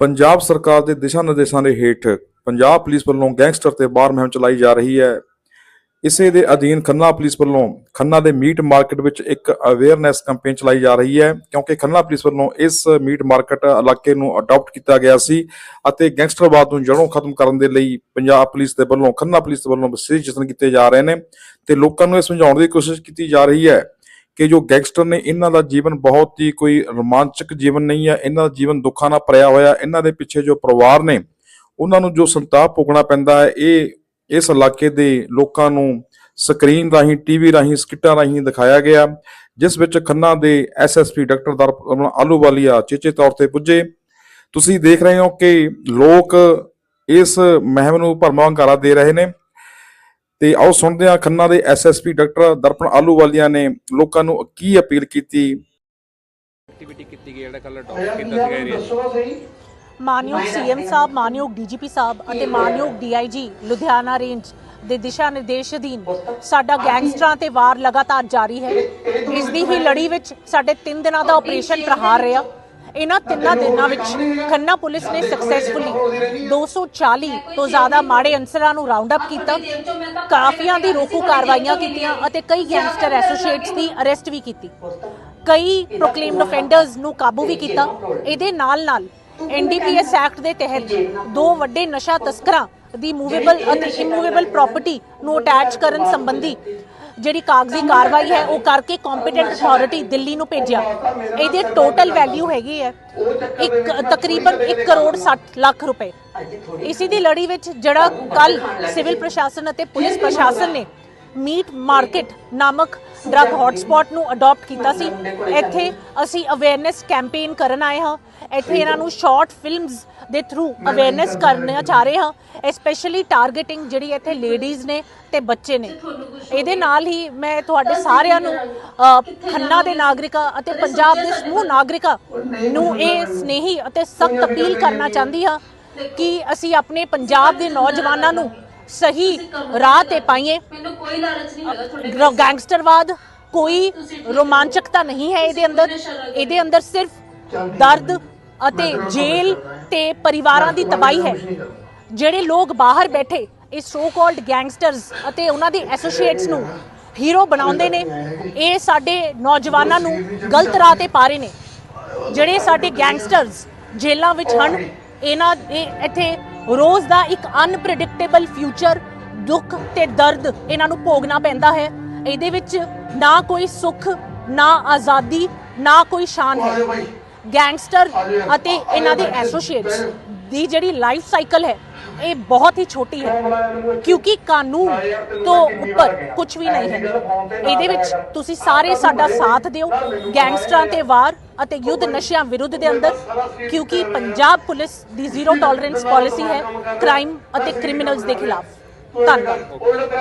ਪੰਜਾਬ ਸਰਕਾਰ ਦੇ ਦਿਸ਼ਾ ਨਿਰਦੇਸ਼ਾਂ ਦੇ ਹੇਠ ਪੰਜਾਬ ਪੁਲਿਸ ਵੱਲੋਂ ਗੈਂਗਸਟਰ ਤੇ ਬਾਹਰ ਮੁਹਿੰਮ ਚਲਾਈ ਜਾ ਰਹੀ ਹੈ। ਇਸੇ ਦੇ ਅਧੀਨ ਖੰਨਾ ਪੁਲਿਸ ਵੱਲੋਂ ਖੰਨਾ ਦੇ ਮੀਟ ਮਾਰਕੀਟ ਵਿੱਚ ਇੱਕ ਅਵੇਅਰਨੈਸ ਕੈਂਪੇਨ ਚਲਾਈ ਜਾ ਰਹੀ ਹੈ, ਕਿਉਂਕਿ ਖੰਨਾ ਪੁਲਿਸ ਵੱਲੋਂ ਇਸ ਮੀਟ ਮਾਰਕੀਟ ਇਲਾਕੇ ਨੂੰ ਅਡਾਪਟ ਕੀਤਾ ਗਿਆ ਸੀ ਅਤੇ ਗੈਂਗਸਟਰਵਾਦ ਨੂੰ ਜੜੋਂ ਖਤਮ ਕਰਨ ਦੇ ਲਈ ਪੰਜਾਬ ਪੁਲਿਸ ਦੇ ਵੱਲੋਂ ਖੰਨਾ ਪੁਲਿਸ ਦੇ ਵੱਲੋਂ ਵਿਸ਼ੇਸ਼ ਯਤਨ ਕੀਤੇ ਜਾ ਰਹੇ ਨੇ ਤੇ ਲੋਕਾਂ ਨੂੰ ਇਹ ਸਮਝਾਉਣ ਦੀ ਕੋਸ਼ਿਸ਼ ਕੀਤੀ ਜਾ ਰਹੀ ਹੈ ਕਿ ਜੋ ਗੈਂਗਸਟਰ ਨੇ ਇਹਨਾਂ ਦਾ ਜੀਵਨ ਬਹੁਤ ਹੀ ਕੋਈ ਰੋਮਾਂਚਕ ਜੀਵਨ ਨਹੀਂ ਹੈ ਇਹਨਾਂ ਦਾ ਜੀਵਨ ਦੁੱਖਾਂ ਨਾਲ ਭਰਿਆ ਹੋਇਆ, ਇਹਨਾਂ ਦੇ ਪਿੱਛੇ ਜੋ ਪਰਿਵਾਰ ਨੇ, ਉਹਨਾਂ ਨੂੰ ਜੋ ਸੰਤਾਪ ਭੋਗਣਾ ਪੈਂਦਾ ਹੈ, ਇਹ, ਇਸ ਇਲਾਕੇ ਦੇ ਲੋਕਾਂ ਨੂੰ ਸਕਰੀਨ ਰਾਹੀਂ, ਟੀਵੀ ਰਾਹੀਂ, ਸਕਿੱਟਾਂ ਰਾਹੀਂ ਦਿਖਾਇਆ ਗਿਆ, ਜਿਸ ਵਿੱਚ ਖੰਨਾ ਦੇ ਐਸਐਸਪੀ ਡਾਕਟਰ ਦਰਪਨ ਆਲੂਵਾਲੀਆ ਚੇਚੇ ਤੌਰ ਤੇ ਪੁੱਜੇ। ਤੁਸੀਂ ਦੇਖ ਰਹੇ ਹੋ ਕਿ ਲੋਕ ਇਸ ਮਹਿਮ ਨੂੰ ਭਰਮਾ ਹੁੰਗਾਰਾ ਦੇ ਰਹੇ ਨੇ। ਤੇ ਆਓ ਸੁਣਦੇ ਹਾਂ ਖੰਨਾ ਦੇ ਐਸਐਸਪੀ ਡਾਕਟਰ ਦਰਪਨ ਆਲੂਵਾਲੀਆ ਨੇ ਲੋਕਾਂ ਨੂੰ ਕੀ ਅਪੀਲ ਕੀਤੀ। ਐਕਟੀਵਿਟੀ ਕੀਤੀ ਗਈ ਜਿਹੜਾ ਕੱਲ ਅਡਾਪਟ ਕੀਤਾ ਸੀਗਾ ਏਰੀਆ ਮਾਨਯੋਗ ਸੀਐਮ ਸਾਹਿਬ ਮਾਨਯੋਗ ਡੀਜੀਪੀ ਸਾਹਿਬ ਅਤੇ ਮਾਨਯੋਗ ਡੀਆਈਜੀ ਲੁਧਿਆਣਾ ਰੇਂਜ ਦੇ ਦਿਸ਼ਾ ਨਿਰਦੇਸ਼ ਅਧੀਨ ਸਾਡਾ ਗੈਂਗਸਟਰਾਂ ਤੇ ਵਾਰ ਲਗਾਤਾਰ ਜਾਰੀ ਹੈ। ਇਸ ਦੀ ਹੀ ਲੜੀ ਵਿੱਚ ਸਾਡੇ 3 ਦਿਨਾਂ ਦਾ ਆਪਰੇਸ਼ਨ ਪ੍ਰਹਾਰ ਰਿਹਾ। ਇਹਨਾਂ ਤਿੰਨਾਂ ਦਿਨਾਂ ਵਿੱਚ ਖੰਨਾ ਪੁਲਿਸ ਨੇ ਸਕਸੈਸਫੁਲੀ 240 ਤੋਂ ਜ਼ਿਆਦਾ ਮਾੜੇ ਅਨਸਰਾਂ ਨੂੰ ਰਾਉਂਡ ਅਪ ਕੀਤਾ। ਕਾਫੀਆਂ ਦੀ ਰੋਕੂ ਕਾਰਵਾਈਆਂ ਕੀਤੀਆਂ ਅਤੇ ਕਈ ਗੈਂਗਸਟਰ ਐਸੋਸੀਏਟਸ ਦੀ ਅਰੈਸਟ ਵੀ ਕੀਤੀ। ਕਈ ਪ੍ਰੋਕਲੇਮਡ ਅਫੈਂਡਰਸ ਨੂੰ ਕਾਬੂ ਵੀ ਕੀਤਾ। ਇਹਦੇ ਨਾਲ ਨਾਲ ਐਨਡੀਪੀਐਸ ਐਕਟ ਦੇ ਤਹਿਤ ਦੋ ਵੱਡੇ ਨਸ਼ਾ ਤਸਕਰਾਂ ਦੀ ਮੂਵੇਬਲ ਅਤੇ ਇਮੂਵੇਬਲ ਪ੍ਰਾਪਰਟੀ ਨੂੰ ਅਟੈਚ ਕਰਨ ਸੰਬੰਧੀ ਜਿਹੜੀ ਕਾਗਜ਼ੀ ਕਾਰਵਾਈ ਹੈ, ਉਹ ਕਰਕੇ ਕੰਪੀਟੈਂਟ ਅਥਾਰਟੀ ਦਿੱਲੀ ਨੂੰ ਭੇਜਿਆ। ਇਹਦੇ ਟੋਟਲ ਵੈਲਿਊ ਹੈਗੀ ਹੈ ਇੱਕ, ਤਕਰੀਬਨ 1 ਕਰੋੜ 60 ਲੱਖ ਰੁਪਏ। ਇਸੇ ਦੀ ਲੜੀ ਵਿੱਚ ਜਿਹੜਾ ਕੱਲ ਸਿਵਲ ਪ੍ਰਸ਼ਾਸਨ ਅਤੇ ਪੁਲਿਸ ਪ੍ਰਸ਼ਾਸਨ ਨੇ ਮੀਟ ਮਾਰਕੀਟ ਨਾਮਕ ਡਰਗ ਹੌਟਸਪੌਟ ਨੂੰ ਅਡਾਪਟ ਕੀਤਾ ਸੀ। ਇੱਥੇ ਅਸੀਂ ਅਵੇਅਰਨੈਸ ਕੈਂਪੇਨ ਕਰਨ ਆਏ ਹਾਂ। ਇੱਥੇ ਇਹਨਾਂ ਨੂੰ ਸ਼ਾਰਟ ਫਿਲਮਸ ਦੇ ਥਰੂ ਅਵੇਅਰਨੈਸ ਕਰਨਾ ਚਾਹ ਰਹੇ ਹਾਂ। ਸਪੈਸ਼ਲੀ ਟਾਰਗੇਟਿੰਗ ਜਿਹੜੀ ਇੱਥੇ ਲੇਡੀਜ਼ ਨੇ ਤੇ ਬੱਚੇ ਨੇ। ਇਹਦੇ ਨਾਲ ਹੀ ਮੈਂ ਤੁਹਾਡੇ ਸਾਰਿਆਂ ਨੂੰ ਖੰਨਾ ਦੇ ਨਾਗਰਿਕਾਂ ਅਤੇ ਪੰਜਾਬ ਦੇ ਸਮੂਹ ਨਾਗਰਿਕਾਂ ਨੂੰ ਇਹ ਸਨੇਹੀ ਅਤੇ ਸਖਤ ਅਪੀਲ ਕਰਨਾ ਚਾਹੁੰਦੀ ਹਾਂ ਕਿ ਅਸੀਂ ਆਪਣੇ ਪੰਜਾਬ ਦੇ ਨੌਜਵਾਨਾਂ ਨੂੰ ਸਹੀ ਰਾਹ ਤੇ ਪਾਈਏ। ਮੈਨੂੰ ਕੋਈ ਲਾਲਚ ਨਹੀਂ ਹੈਗਾ ਤੁਹਾਡੇ ਗ- ਗੈਂਗਸਟਰਵਾਦ ਕੋਈ ਰੋਮਾਂਚਕਤਾ ਨਹੀਂ ਹੈ ਇਹਦੇ ਅੰਦਰ। ਇਹਦੇ ਅੰਦਰ ਸਿਰਫ ਦਰਦ ਅਤੇ ਜੇਲ੍ਹ ਤੇ ਪਰਿਵਾਰਾਂ ਦੀ ਤਬਾਹੀ ਹੈ। ਜਿਹੜੇ ਲੋਕ ਬਾਹਰ ਬੈਠੇ ਇਹ ਸੋ ਕਾਲਡ ਗੈਂਗਸਟਰਸ ਅਤੇ ਉਹਨਾਂ ਦੇ ਐਸੋਸੀਏਟਸ ਨੂੰ ਹੀਰੋ ਬਣਾਉਂਦੇ ਨੇ ਇਹ ਸਾਡੇ ਨੌਜਵਾਨਾਂ ਨੂੰ ਗਲਤ ਰਾਹ ਤੇ ਪਾ ਰਹੇ ਨੇ। ਜਿਹੜੇ ਸਾਡੇ ਗੈਂਗਸਟਰਸ ਜੇਲ੍ਹਾਂ ਵਿੱਚ ਹਨ ਇਹਨਾਂ ਇਹ ਇੱਥੇ ਰੋਜ਼ ਦਾ ਇੱਕ ਅਨਪ੍ਰੈਡਿਕਟੇਬਲ ਫਿਊਚਰ ਦੁੱਖ ਤੇ ਦਰਦ ਇਹਨਾਂ ਨੂੰ ਭੋਗਣਾ ਪੈਂਦਾ ਹੈ। ਇਹਦੇ ਵਿੱਚ ਨਾ ਕੋਈ ਸੁੱਖ, ਨਾ ਆਜ਼ਾਦੀ, ਨਾ ਕੋਈ ਸ਼ਾਨ ਹੈ। ਗੈਂਗਸਟਰ ਅਤੇ ਇਹਨਾਂ ਦੇ ਐਸੋਸੀਏਟਸ ਦੀ ਜਿਹੜੀ ਲਾਈਫ ਸਾਈਕਲ ਹੈ ਇਹ ਬਹੁਤ ਹੀ ਛੋਟੀ ਹੈ। ਕਿਉਂਕਿ ਕਾਨੂੰਨ ਤੋਂ ਉੱਪਰ ਕੁਝ ਵੀ ਨਹੀਂ ਹੈ। ਇਹਦੇ ਵਿੱਚ ਤੁਸੀਂ ਸਾਰੇ ਸਾਡਾ ਸਾਥ ਦਿਓ ਗੈਂਗਸਟਰਾਂ ਤੇ ਵਾਰ ਅਤੇ ਯੁੱਧ ਨਸ਼ਿਆਂ ਵਿਰੁੱਧ ਦੇ ਅੰਦਰ ਕਿਉਂਕਿ ਪੰਜਾਬ ਪੁਲਿਸ ਦੀ ਜ਼ੀਰੋ ਟੋਲਰੈਂਸ ਪਾਲਿਸੀ ਹੈ ਕ੍ਰਾਈਮ ਅਤੇ ਕ੍ਰਿਮੀਨਲਸ ਦੇ ਖਿਲਾਫ। ਧੰਨਵਾਦ।